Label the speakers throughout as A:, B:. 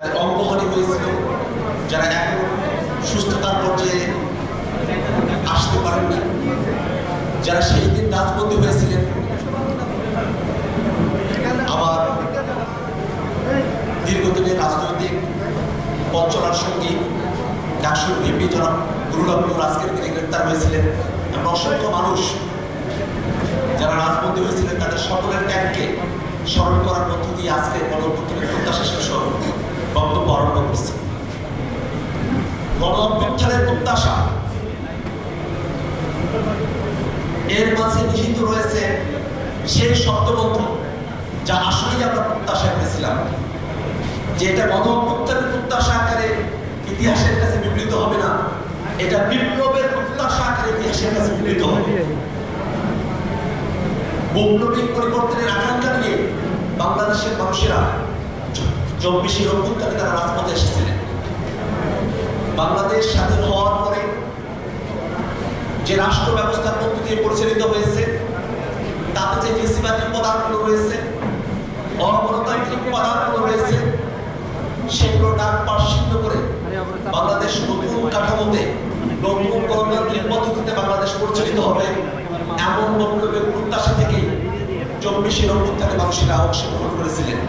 A: অঙ্গহানি হয়েছিল, যারা এখন সুস্থতার পর্যায়ে আসতে পারেননি যারা সেই দিন রাজবন্দী হয়েছিলেন আমার দীর্ঘদিনের রাজনৈতিক পথ চলার সঙ্গী ডাকসুর ভিপি জনাব গুরুলগ্ন আজকের দিনে গ্রেপ্তার হয়েছিলেন। এবং অসংখ্য মানুষ যারা রাজবন্দী হয়েছিলেন, তাদের সকলের ত্যাগকে স্মরণ করার মধ্য দিয়ে আজকে গণঅভ্যুত্থানের প্রত্যাশা শীর্ষক বক্তব্য আরম্ভ করছি। গণ প্রত্যাশা। এর মাঝে নিহিত রয়েছে সেই শব্দবন্ধ যা আসলেই আমরা প্রত্যাশা করেছিলাম, যে এটা গণ প্রত্যাশা আকারে ইতিহাসের কাছে বিবৃত হবে না, এটা বিপ্লবের প্রত্যাশা আকারে ইতিহাসের কাছে বিবৃত হবে। বৈপ্লবিক পরিবর্তনের আকাঙ্ক্ষা নিয়ে বাংলাদেশের মানুষেরা চব্বিশের অভ্যুত্থানে তারা রাজপথে এসেছিলেন। বাংলাদেশ স্বাধীন হওয়ার পরে যে রাষ্ট্র ব্যবস্থার মধ্য দিয়ে পরিচালিত হয়েছে, তাতে যে কৃষিবাদী উপাদানগুলো রয়েছে অগণতান্ত্রিক উপাদানগুলো রয়েছে, সেগুলো ডাক পার্শ্বিন্য করে বাংলাদেশ নতুন কাঠামোতে, নতুন গণতান্ত্রিক পদ্ধতিতে বাংলাদেশ পরিচালিত হবে, এমন বক্তব্যের প্রত্যাশা থেকেই চব্বিশের অভ্যুত্থানে মানুষেরা অংশগ্রহণ করেছিলেন।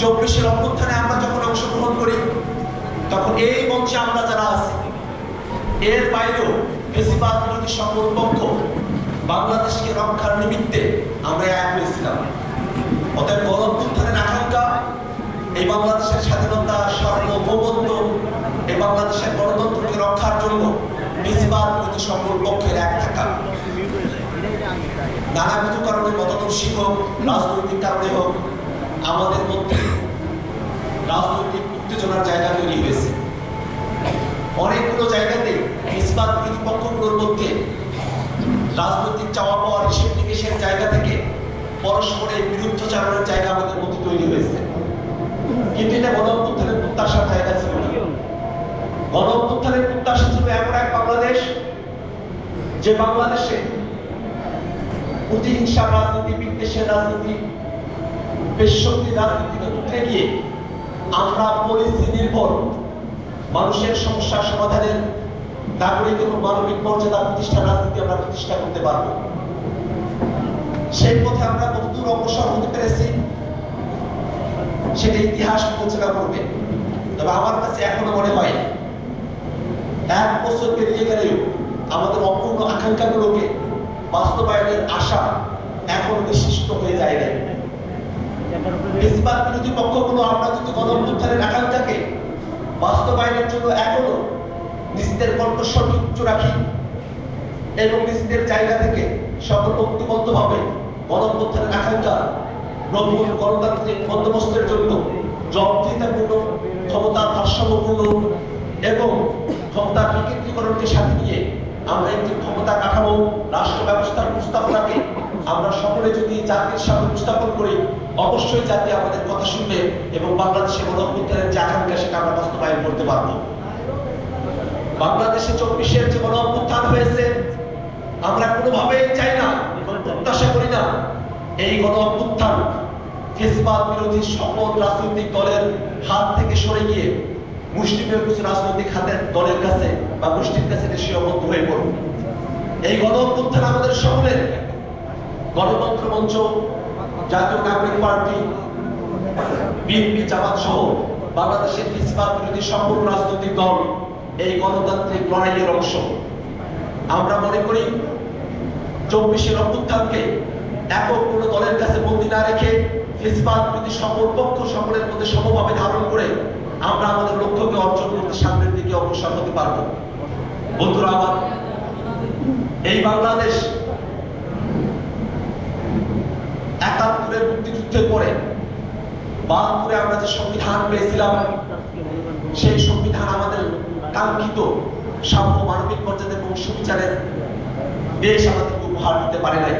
A: চব্বিশের অভ্যুত্থানে আমরা যখন অংশগ্রহণ করি, তখন এই মঞ্চে আমরা যারা আছি, এর বাইরেও বেশিরভাগ বিরোধী সকল পক্ষ বাংলাদেশকে রক্ষার নিমিত্তে আমরা এক হয়েছিলাম। অতএব গণ অভ্যুত্থানের এই বাংলাদেশের স্বাধীনতা, সার্বভৌমত্ব, এই বাংলাদেশের গণতন্ত্রকে রক্ষার জন্য বেশিরভাগ বিরোধী সকল পক্ষের এক থাকা। নানাবিধ কারণে মতাদর্শী হোক, রাজনৈতিক কারণে হোক আমাদের মধ্যে রাজনৈতিক উত্তেজনার জায়গা তৈরি হয়েছে। অনেকগুলো জায়গাতে ইস্পাত বিরোধী পক্ষগুলোর মধ্যে রাজনৈতিক চাওয়া পাওয়ার হিসেব নিকেশের জায়গা থেকে পরস্পরের বিরুদ্ধচারণের জায়গা আমাদের মধ্যে তৈরি হয়েছে। কিন্তু এটা গণ অভ্যুত্থানের প্রত্যাশার জায়গা ছিল না। গণ অভ্যুত্থানের প্রত্যাশা ছিল এমন এক বাংলাদেশ, যে বাংলাদেশে প্রতিহিংসা রাজনীতি, বিদ্বেষের রাজনীতি বেশক্তি উঠে গিয়ে আমরা পরিস্থিতি নির্ভর মানুষের সমস্যা সমাধানের নাগরিক এবং মানবিক মর্যাদা প্রতিষ্ঠা রাজনীতি আমরা প্রতিষ্ঠা করতে পারব। সেই পথে আমরা কতদূর অগ্রসর হতে পেরেছি, সেটা ইতিহাস বিবেচনা করবে। তবে আমার কাছে এখনও মনে হয়, এক বছর পেরিয়ে গেলেও আমাদের অপূর্ণ আকাঙ্ক্ষাগুলোকে বাস্তবায়নের আশা এখন বিশিষ্ট হয়ে যায় বেশিরভাগ বিরোধী পক্ষগুলো আমরা যদি গণঅভ্যুত্থানের আকাঙ্ক্ষাকে বাস্তবায়নের জন্য এখনও নিজেদের কণ্ঠস্বর উচ্চ রাখি এবং নিজেদের জায়গা থেকে সকল ঐক্যবদ্ধভাবে গণঅভ্যুত্থানের আকাঙ্ক্ষা নতুন গণতান্ত্রিক বন্দোবস্তের জন্য জবাবদিহিতাপূর্ণ, ক্ষমতার ভারসাম্যপূর্ণ এবং ক্ষমতার বিকেন্দ্রীকরণকে সাথে নিয়ে আমরা একটি ক্ষমতা কাঠামো রাষ্ট্র ব্যবস্থার উপস্থাপনাকে আমরা সকলে যদি জাতির সামনে উপস্থাপন করি, অবশ্যই জাতি আমাদের কথা শুনবে এবং বাংলাদেশে গণঅভ্যুত্থানের যে আকাঙ্ক্ষা সেটা আমরা বাস্তবায়ন করতে পারব। বাংলাদেশে চব্বিশের যে গণঅভ্যুত্থান হয়েছে, আমরা কোনোভাবেই চাই না, প্রত্যাশা করি না। এই গণ অভ্যুত্থান ফেসবাদ বিরোধী সকল রাজনৈতিক দলের হাত থেকে সরে গিয়ে মুসলিমের কিছু রাজনৈতিক হাতের দলের কাছে বা গোষ্ঠীর কাছে এসে সীমাবদ্ধ হয়ে পড়ুন। এই গণ আমাদের সকলের গণতন্ত্র মঞ্চ, জাতীয় নাগরিক পার্টি বিএনপি, জামাত সহ বাংলাদেশের ফেসবাদ বিরোধী সকল রাজনৈতিক দল এই গণতান্ত্রিক লড়াইয়ের অংশ। আমরা মনে করি চব্বিশের অভ্যুত্থানকে একক কোন দলের কাছে বন্দী না রেখে ফেসবাদ বিরোধী সকল পক্ষ সকলের মধ্যে সমভাবে ধারণ করে আমরা আমাদের লক্ষ্যকে অর্জন করতে সামনের দিকে অগ্রসর হতে পারব। বন্ধুরা আমার, এই বাংলাদেশ মুক্তিযুদ্ধের পরে বাহাত্তরে আমরা যে সংবিধান পেয়েছিলাম, সেই সংবিধান আমাদের কাঙ্ক্ষিত সাম্য মানবিক মর্যাদা এবং সুবিচারের দেশ আমাদেরকে উপহার দিতে পারে নাই।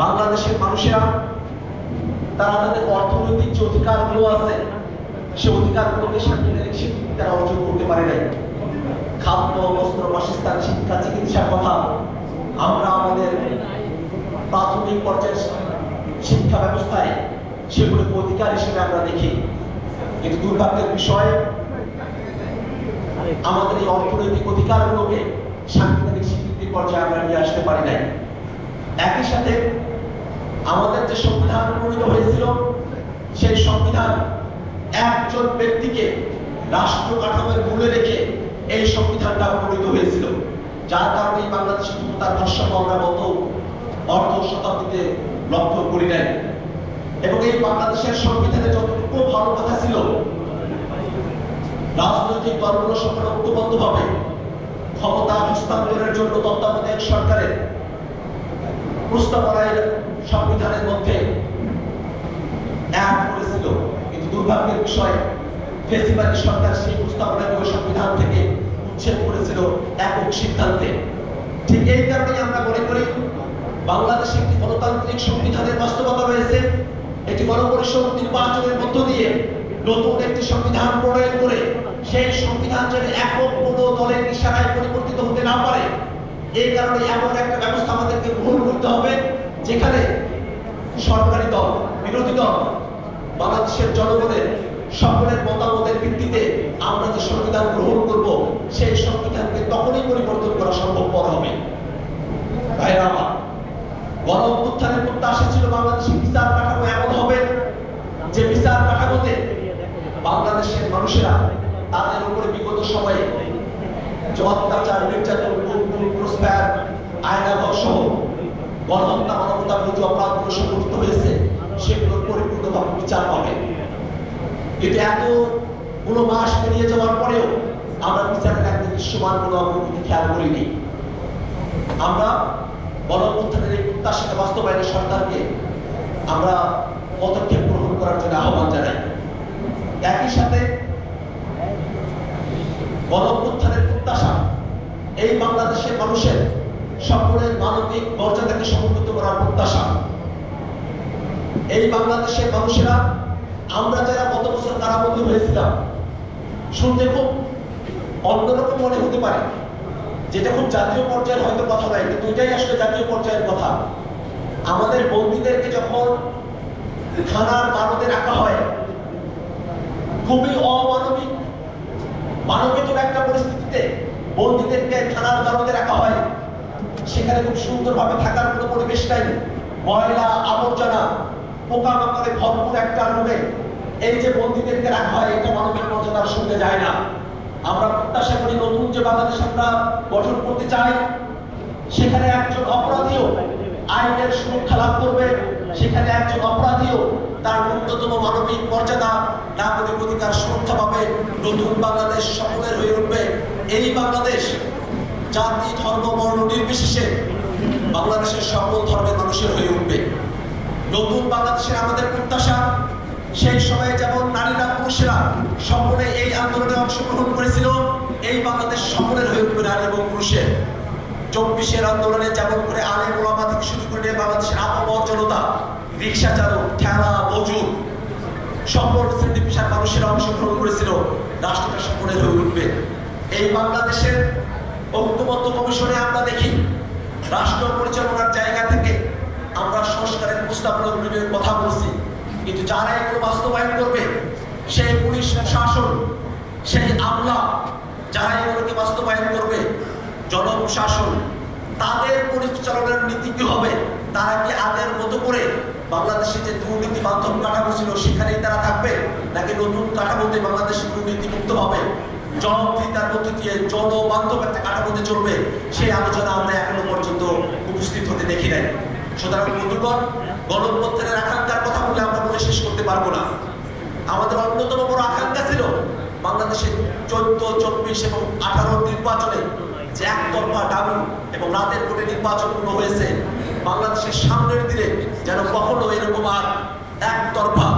A: বাংলাদেশের মানুষেরা, তারা তাদের অর্থনৈতিক যে অধিকারগুলো আছে, সে অধিকারগুলোকে সাংবিধানিক স্বীকৃতি তারা অর্জন করতে পারে নাই। খাদ্য, বস্ত্র, বাসস্থান, শিক্ষা, চিকিৎসার কথা আমরা আমাদের প্রাথমিক পর্যায়ের শিক্ষা ব্যবস্থায় সেগুলোকে অধিকার হিসেবে আমরা দেখি। কিন্তু দুর্ভাগ্যের বিষয় আমাদের এই অর্থনৈতিক অধিকারগুলোকে সাংবিধানিক স্বীকৃতির পর্যায়ে আমরা নিয়ে আসতে পারি নাই। একই সাথে আমাদের যে সংবিধান প্রণীত হয়েছিল, সেই সংবিধান একজন ব্যক্তিকে রাষ্ট্র কাঠামোর মূলে রেখে এই সংবিধানটা প্রণীত হয়েছিল। যার কারণে বাংলাদেশের ক্ষমতার ভারসাম্য আমরা গত অর্ধ শতাব্দীতে লক্ষ্য করি নাই। এবং এই বাংলাদেশের সংবিধানে যতটুকু ভালো কথা ছিল, রাজনৈতিক দলগুলো সকলে ঐক্যবদ্ধভাবে ক্ষমতা হস্তান্তরের জন্য তত্ত্বাবধায়ক সরকারের প্রস্তাবনায় সংবিধানের মধ্যে এক করেছিল। কিন্তু দুর্ভাগ্যের বিষয়, ফেসিবাদী সরকার সেই প্রস্তাবনাকে ওই সংবিধান থেকে উচ্ছেদ করেছিল একক সিদ্ধান্তে। ঠিক এই কারণেই আমরা মনে করি বাংলাদেশে একটি গণতান্ত্রিক সংবিধানের বাস্তবতা রয়েছে। একটি গণপরিষদ নির্বাচনের মধ্য দিয়ে নতুন একটি সংবিধান প্রণয়ন করে সেই সংবিধান যেন একক কোনো দলের ইশারায় পরিবর্তিত হতে না পারে এই কারণে এমন একটা ব্যবস্থা আমাদেরকে গ্রহণ করতে হবে, যেখানে সরকারি দল, বিরোধী দল, বাংলাদেশের জনগণের সকলের মতামতের ভিত্তিতে আমরা যে সংবিধান গ্রহণ করব, সেই সংবিধানকে তখনই পরিবর্তন করা সম্ভবপর হবে। ভাইরা গণ অভ্যুত্থানের প্রত্যাশা ছিল বাংলাদেশের বিচার কাঠামো এমন হবে যে বিচার কাঠামোতে বাংলাদেশের মানুষেরা তাদের উপরে বিগত সময়ে যে অত্যাচার, নির্যাতন গুম ঘুষপ্যার আয়নাঘর সহ গণহত্যা, মানবতা বিরোধী অপরাধগুলো সংঘটিত হয়েছে সেগুলোর পরিপূর্ণভাবে বিচার পাবে কিন্তু এত কোনো মাস পেরিয়ে যাওয়ার পরেও আমরা বিচারের একটা দৃশ্যমান কোনো খেয়াল করিনি। আমরা গণঅভ্যুত্থানের এই প্রত্যাশাকে বাস্তবায়নের সরকারকে আমরা পদক্ষেপ গ্রহণ করার জন্য আহ্বান জানাই। একই সাথে গণঅভ্যুত্থানের প্রত্যাশা, এই বাংলাদেশের মানুষের সকলের মানবিক মর্যাদাকে সমুন্নত করার প্রত্যাশা। এই বাংলাদেশের মানুষেরা, আমরা যারা গত বছর কারাবন্দী হয়েছিলাম, শুনতে খুব অন্যরকম মনে হতে পারে। যেটা খুব জাতীয় পর্যায়ের হয়তো কথা নয়, কিন্তু এটাই আসলে জাতীয় পর্যায়ের কথা। আমাদের বন্দীদেরকে যখন থানার বারোতে রাখা হয়, খুবই অমানবিক মানবিক একটা পরিস্থিতিতে বন্দীদেরকে থানার বারোতে রাখা হয়। সেখানে খুব সুন্দরভাবে থাকার কোনো পরিবেশ নাই। ময়লা, আবর্জনা, পোকামাকড়ে ভরপুর একটা রুমে এই যে বন্দীদেরকে রাখা হয়, এটা মানবিক মর্যাদার সঙ্গে যায় না। আমরা প্রত্যাশা করি নতুন যে বাংলাদেশ আমরা গঠন করতে চাই, সেখানে একজন অপরাধীও আইনের সুরক্ষা লাভ করবে, সেখানে একজন অপরাধীও তার ন্যূনতম মানবিক মর্যাদা, নাগরিক অধিকার সুরক্ষা পাবে, নতুন বাংলাদেশ সকলের হয়ে উঠবে। এই বাংলাদেশ জাতি, ধর্ম, বর্ণ নির্বিশেষে বাংলাদেশের সকল ধর্মের মানুষের হয়ে উঠবে। নতুন বাংলাদেশের আমাদের প্রত্যাশা সেই সময়ে যেমন নারীরা পুরুষেরা সকলে এই আন্দোলনে অংশগ্রহণ করেছিল, এই বাংলাদেশ সকলের হয়ে উঠবে নারী এবং পুরুষের। চব্বিশের আন্দোলনে যেমন করে আলে মোলামা থেকে শুরু করে বাংলাদেশের আপামর জনতা, রিক্সা চালক, ঠেলা, মজুর, সকল শ্রেণি পেশার মানুষেরা অংশগ্রহণ করেছিল, রাষ্ট্রটা সকলের হয়ে উঠবে। এই বাংলাদেশের ঐক্যবদ্ধ কমিশনে আমরা দেখি, রাষ্ট্র পরিচালনার জায়গা থেকে আমরা সংস্কারের প্রস্তাবনাগুলির কথা বলছি। কিন্তু যারা এগুলো বাস্তবায়ন করবে, সেই পুলিশ শাসন সেই আমলা যারা এগুলোকে বাস্তবায়ন করবে, জনপ্রশাসন, তাদের পরিচালনার নীতি কি হবে? তারা কি আগের মতো করে বাংলাদেশে যে দুর্নীতি বান্ধব কাঠামো ছিল, সেখানেই তারা থাকবে? নাকি নতুন কাঠামোতে বাংলাদেশ দুর্নীতি মুক্ত হবে? জবাবদিহিতার মধ্য দিয়ে জনবান্ধব একটা কাঠামোতে চলবে সেই আলোচনা আমরা এখনও পর্যন্ত উপস্থিত হতে দেখি নাই। সুতরাং বন্ধুগণ গণঅভ্যুত্থানের আকাঙ্ক্ষার কথা বলে আমরা বলে শেষ করতে না। আমাদের অন্যতম বড় আকাঙ্ক্ষা ছিল বাংলাদেশের চোদ্দ, চব্বিশ এবং আঠারো নির্বাচনে যে একতরফা ডাবু এবং রাতের কোটে নির্বাচনগুলো হয়েছে, বাংলাদেশের সামনের দিনে যেন কখনো এরকম আর একতরফা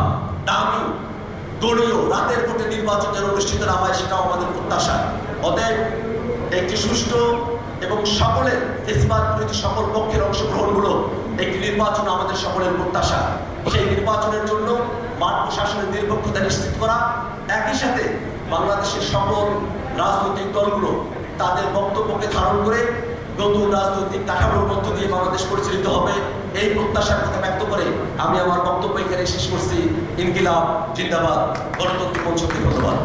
A: ডাবু দলীয় রাতের কোটে নির্বাচন যেন অনুষ্ঠিত না হয়, সেটাও আমাদের প্রত্যাশা। অতএব একটি সুষ্ঠু এবং সকলের বিরোধী সকল পক্ষের অংশগ্রহণগুলো একটি নির্বাচন আমাদের সকলের প্রত্যাশা। সেই নির্বাচনের জন্য মাঠ প্রশাসনের নিরপেক্ষতা নিশ্চিত করা, একই সাথে বাংলাদেশের সকল রাজনৈতিক দলগুলো তাদের বক্তব্যকে ধারণ করে নতুন রাজনৈতিক কাঠামোর মধ্য দিয়ে বাংলাদেশ পরিচালিত হবে। এই প্রত্যাশার কথা ব্যক্ত করে আমি আমার বক্তব্য এখানে শেষ করছি। ইনকিলাব, জিন্দাবাদ গণতন্ত্র মঞ্চকে ধন্যবাদ।